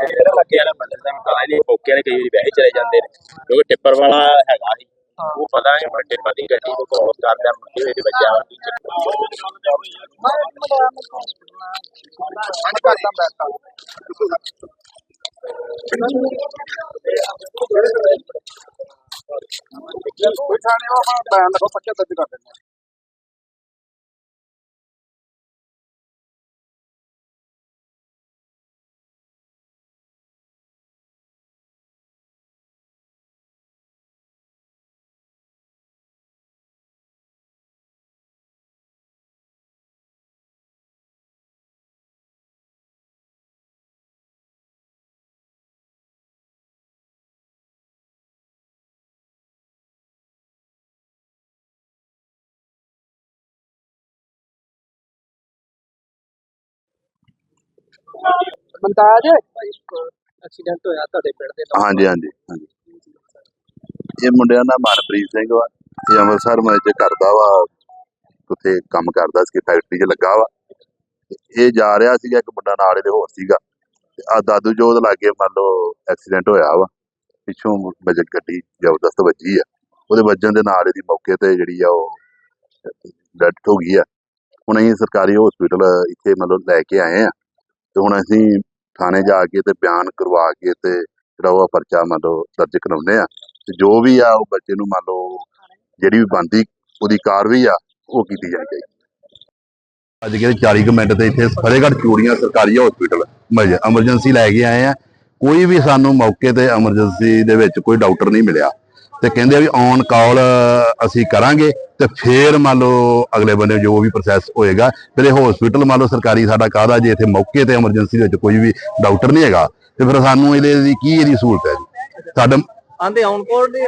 ਜਿਹੜਾ ਲੱਗੇ ਵਾਲਾ ਬੰਦੇ ਦਾ ਪਤਾ ਨਹੀਂ ਮੌਕੇ ਵਾਲੇ ਕਈ ਵਾਰੀ ਵੈਸੇ ਚਲੇ ਜਾਂਦੇ ਨੇ। ਕਿਉਂਕਿ ਟਿੱਪਰ ਵਾਲਾ ਹੈਗਾ ਸੀ। ਉਹ ਪਤਾ ਨਹੀਂ ਵੱਡੇ ਬੰਦੀ ਗੱਡੀ ਨੂੰ ਕ੍ਰੋਸ ਕਰਦਾ ਮੁੰਡੇ ਵਿੱਚ ਵੱਜਿਆ ਵਾ ਕੋਈ ਥਾਣੇ ਉਹ ਬਿਆਨ ਲਿਖੋ ਪੱਕੇ ਦਰਜ ਕਰ ਦਿੰਦੇ ਮਨਤਾਜ ਐਕਸੀਡੈਂਟ ਹੋਇਆ ਤੁਹਾਡੇ ਪਿੰਡ ਦੇ ਨਾਲ। ਹਾਂਜੀ ਹਾਂਜੀ ਹਾਂਜੀ। ਇਹ ਮੁੰਡਿਆਂ ਦਾ ਮਨਪ੍ਰੀਤ ਸਿੰਘ ਵਾ ਇਹ ਅੰਮ੍ਰਿਤਸਰ ਮੈਂ ਚ ਕਰਦਾ ਵਾ ਉੱਥੇ ਕੰਮ ਕਰਦਾ ਸੀ ਫੈਕਟਰੀ 'ਚ ਲੱਗਾ ਵਾ। ਤੇ ਇਹ ਜਾ ਰਿਹਾ ਸੀਗਾ ਇੱਕ ਮੁੰਡਾ ਨਾਲ ਇਹਦੇ ਹੋਰ ਸੀਗਾ। ਤੇ ਆ ਦਾਦੂ ਜੋਤ ਲਾਗੇ ਮੰਨ ਲਓ ਐਕਸੀਡੈਂਟ ਹੋਇਆ ਵਾ ਪਿੱਛੋਂ ਵਜਨ ਗੱਡੀ ਜ਼ਬਰਦਸਤ ਵੱਜੀ ਆ। ਉਹਦੇ ਵੱਜਣ ਦੇ ਨਾਲ ਇਹਦੀ ਮੌਕੇ ਤੇ ਜਿਹੜੀ ਆ ਉਹ ਡੈਥ ਹੋ ਗਈ ਆ। ਹੁਣ ਅਸੀਂ ਸਰਕਾਰੀ ਹਸਪੀਟਲ ਇੱਥੇ ਮਤਲਬ ਲੈ ਕੇ ਆਏ ਆ। ਤੇ ਹੁਣ ਅਸੀਂ ਥਾਣੇ ਜਾ ਕੇ ਤੇ ਬਿਆਨ ਕਰਵਾ ਕੇ ਤੇ ਜਿਹੜਾ ਉਹ ਪਰਚਾ ਮੰਨ ਲਓ ਦਰਜ ਕਰਾਉਂਦੇ ਆ ਤੇ ਜੋ ਵੀ ਆ ਉਹ ਬੱਚੇ ਨੂੰ ਮੰਨ ਲਓ ਜਿਹੜੀ ਵੀ ਬੰਦੀ ਉਹਦੀ ਕਾਰਵਾਈ ਆ, ਉਹ ਕੀਤੀ ਜਾਣੀ ਅੱਜ ਕੇ 40 ਕੁ ਮਿੰਟ ਤੇ ਇੱਥੇ ਫਤਿਹਗੜ੍ਹ ਚੂੜੀਆਂ ਸਰਕਾਰੀ ਹਸਪੀਟਲ ਐਮਰਜੈਂਸੀ ਲੈ ਕੇ ਆਏ ਆ। ਕੋਈ ਵੀ ਸਾਨੂੰ ਮੌਕੇ ਤੇ ਐਮਰਜੈਂਸੀ ਦੇ ਵਿੱਚ ਕੋਈ ਡਾਕਟਰ ਨਹੀਂ ਮਿਲਿਆ। ਤੇ ਕਹਿੰਦੇ ਵੀ ਔਨ ਕਾਲ ਅਸੀਂ ਕਰਾਂਗੇ ਤੇ ਫੇਰ ਮੰਨ ਲਓ ਅਗਲੇ ਬੰਦੇ ਜੋ ਵੀ ਪ੍ਰੋਸੈਸ ਹੋਏਗਾ ਫਿਰ ਇਹ ਹਸਪੀਟਲ ਮੰਨ ਲਓ ਸਰਕਾਰੀ ਸਾਡਾ ਕਾਹਦਾ ਜੇ ਇੱਥੇ ਮੌਕੇ ਤੇ ਐਮਰਜੈਂਸੀ ਦੇ ਵਿੱਚ ਕੋਈ ਵੀ ਡਾਕਟਰ ਨਹੀਂ ਹੈਗਾ ਤੇ ਫਿਰ ਸਾਨੂੰ ਇਹਦੇ ਦੀ ਕੀ ਇਹਦੀ ਸਹੂਲਤ ਹੈ ਜੀ? ਸਾਡਾ ਆਂਦੇ ਆਨ ਕੋਲ ਦੇ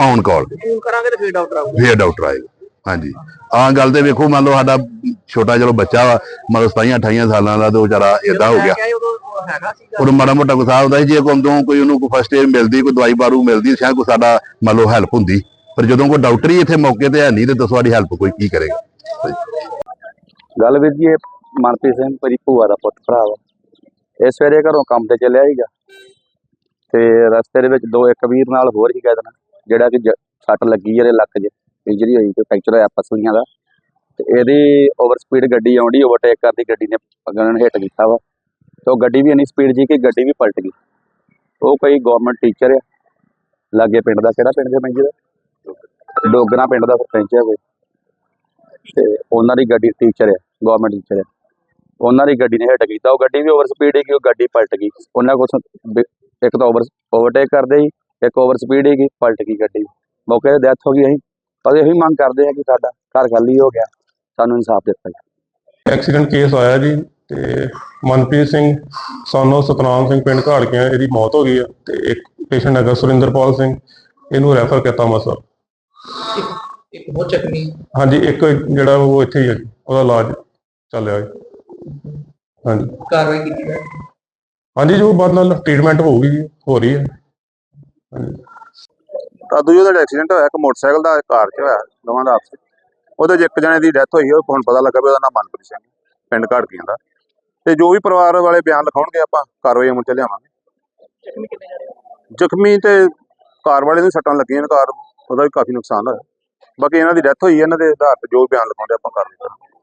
ਔਨ ਕਾਲ ਫੋਨ ਕਰਾਂਗੇ ਤੇ ਫਿਰ ਡਾਕਟਰ ਆਊਗਾ। ਫੇਰ ਡਾਕਟਰ ਆਏਗਾ ਹਾਂਜੀ। ਆਹ ਗੱਲ ਤੇ ਵੇਖੋ ਮੰਨ ਲਓ ਸਾਡਾ ਛੋਟਾ ਚਲੋ ਬੱਚਾ ਵਾ ਮਤਲਬ 27 28 ਸਾਲਾਂ ਦਾ ਤੇ ਉਹ ਵਿਚਾਰਾ ਏਦਾਂ ਹੋ ਗਿਆ। ਉਹ ਮਾੜਾ ਮੋਟਾ ਗੁੱਸਾ ਹੁੰਦਾ ਸੀ ਜੇ ਕੋਈ ਤੋਂ ਕੋਈ ਉਹਨੂੰ ਕੋਈ ਫਸਟ ਏਡ ਮਿਲਦੀ ਕੋਈ ਦਵਾਈ ਬਾਰੂ ਮਿਲਦੀ ਸ਼ਾਇਦ ਕੋਈ ਸਾਡਾ ਮੰਨ ਲਓ ਹੈਲਪ ਹੁੰਦੀ। ਪਰ ਜਦੋਂ ਕੋਈ ਡਾਕਟਰ ਹੀ ਇੱਥੇ ਮੌਕੇ ਤੇ ਹੈ ਨਹੀਂ, ਤੇ ਦੱਸੋ ਸਾਡੀ ਹੈਲਪ ਕੋਈ ਕੀ ਕਰੇਗਾ? ਗੱਲ ਵੀਰ ਜੀ, ਇਹ ਮਨਪ੍ਰੀਤ ਸਿੰਘ ਮੇਰੀ ਭੂਆ ਦਾ ਪੁੱਤ ਭਰਾ ਵਾ। ਇਹ ਸਵੇਰੇ ਘਰੋਂ ਕੰਮ ਤੇ ਚੱਲਿਆ ਸੀਗਾ। ਤੇ ਰਸਤੇ ਦੇ ਵਿੱਚ ਦੋ ਇੱਕ ਵੀਰ ਨਾਲ ਹੋਰ ਸੀਗਾ ਇਹਦੇ ਨਾਲ, ਜਿਹੜਾ ਕਿ ਸੱਟ ਲੱਗੀ ਇਹਦੇ ਲੱਕ 'ਚ, ਇੰਜਰੀ ਹੋਈ ਤੇ ਫ੍ਰੈਕਚਰ ਹੋਇਆ ਪਸਲੀਆਂ ਦਾ। ਤੇ ਇਹਦੀ ਓਵਰ ਸਪੀਡ ਗੱਡੀ ਆਉਂਦੀ ਓਵਰਟੇਕ ਕਰਦੀ, ਗੱਡੀ ਨੇ ਅਗਨ ਹਿੱਟ ਕੀਤਾ ਵਾ। ਤੇ ਉਹ ਗੱਡੀ ਵੀ ਇੰਨੀ ਸਪੀਡ ਜੀ ਕਿ ਗੱਡੀ ਵੀ ਪਲਟ ਗਈ। ਉਹ ਕੋਈ ਗਵਰਨਮੈਂਟ ਟੀਚਰ ਆ, ਲਾਗੇ ਪਿੰਡ ਦਾ, ਕਿਹੜਾ ਪਿੰਡ ਦੇ ਮੰਜੀ ਦਾ? ਡੋਗਰਾ ਪਿੰਡ ਦਾ ਸਰਪੰਚ ਹੈ ਕੋਈ। ਤੇ ਉਹਨਾਂ ਦੀ ਗੱਡੀ ਟੀਚਰ ਹੈ ਗਵਰਨਮੈਂਟ ਟੀਚਰ ਹੈ। ਉਹਨਾਂ ਦੀ ਗੱਡੀ ਨੇ ਹਿੱਟ ਕੀਤਾ। ਉਹ ਗੱਡੀ ਵੀ ਓਵਰ ਸਪੀਡ ਸੀ ਉਹ ਗੱਡੀ ਪਲਟ ਗਈ। ਉਹਨਾਂ ਕੋਲ ਇੱਕ ਤਾਂ ਓਵਰ ਓਵਰਟੇਕ ਕਰਦੇ ਸੀ, ਇੱਕ ਓਵਰ ਸਪੀਡ ਹੀ ਪਲਟ ਗਈ ਗੱਡੀ। ਮੌਕੇ ਤੇ ਡੈਥ ਹੋ ਗਈ। ਅਸੀਂ ਪਰ ਇਹੀ ਮੰਗ ਕਰਦੇ ਆ ਕਿ ਸਾਡਾ ਘਰ ਖਾਲੀ ਹੋ ਗਿਆ। ਸਾਨੂੰ ਇਨਸਾਫ ਦਿੱਤਾ ਜਾਵੇ। ਐਕਸੀਡੈਂਟ ਕੇਸ ਆਇਆ ਜੀ ਤੇ ਮਨਪ੍ਰੀਤ ਸਿੰਘ ਸਾਨੂੰ ਸਤਨਾਮ ਸਿੰਘ ਪਿੰਡ ਘਾੜਕੀਆਂ, ਇਹਦੀ ਮੌਤ ਹੋ ਗਈ ਆ ਤੇ ਇੱਕ ਪੇਸ਼ੈਂਟ ਹੈਗਾ ਸੁਰਿੰਦਰਪਾਲ ਸਿੰਘ। ਇਹਨੂੰ ਰੈਫਰ ਕੀਤਾ ਮਸਾ ਇੱਕ ਬਹੁਤ ਚੱਕਣੀ। ਹਾਂਜੀ ਇੱਕ ਜਿਹੜਾ ਉਹ ਇੱਥੇ ਹੀ ਹੈ ਜੀ, ਉਹਦਾ ਇਲਾਜ ਚੱਲ ਰਿਹਾ ਜੀ ਹਾਂਜੀ। ਕਾਰਵਾਈ ਕੀਤੀ ਹੈ ਹਾਂਜੀ ਜੋ ਬਾਅਦ ਨਾਲ ਟ੍ਰੀਟਮੈਂਟ ਹੋਊਗੀ ਜੀ, ਹੋ ਰਹੀ ਹੈ। ਹਾਂਜੀ। ਤਾਂ ਦੂਜੇ ਦਾ ਐਕਸੀਡੈਂਟ ਹੋਇਆ ਇੱਕ ਮੋਟਰਸਾਈਕਲ ਦਾ ਇੱਕ ਕਾਰ 'ਚ ਹੋਇਆ ਦੋਵਾਂ ਦਾ ਆਪਸ 'ਚ। ਉਹਦੇ 'ਚ ਇੱਕ ਜਣੇ ਦੀ ਡੈਥ ਹੋਈ ਉਹ ਹੁਣ ਪਤਾ ਲੱਗਾ ਵੀ ਉਹਦਾ ਨਾਮ ਮਨਪ੍ਰੀਤ ਸਿੰਘ ਪਿੰਡ ਘਾੜਕੀਆਂ ਦਾ। ਤੇ ਜੋ ਵੀ ਪਰਿਵਾਰ ਵਾਲੇ ਬਿਆਨ ਲਿਖਾਉਣਗੇ ਆਪਾਂ ਕਾਰਵਾਈ ਅਮਲ 'ਚ ਲਿਆਵਾਂਗੇ। ਜ਼ਖਮੀ? ਜ਼ਖਮੀ ਤੇ ਕਾਰ ਵਾਲੇ ਨੂੰ ਸੱਟਾਂ ਲੱਗੀਆਂ ਨੇ ਕਾਰ ਉਹਦਾ ਵੀ ਕਾਫੀ ਨੁਕਸਾਨ ਹੋਇਆ। ਬਾਕੀ ਇਹਨਾਂ ਦੀ ਡੈਥ ਹੋਈ ਹੈ ਇਹਨਾਂ ਦੇ ਆਧਾਰ ਤੇ ਜੋ ਬਿਆਨ ਲਿਖਾਉਂਦੇ ਆਪਾਂ ਕਰ ਕਰਾਂਗੇ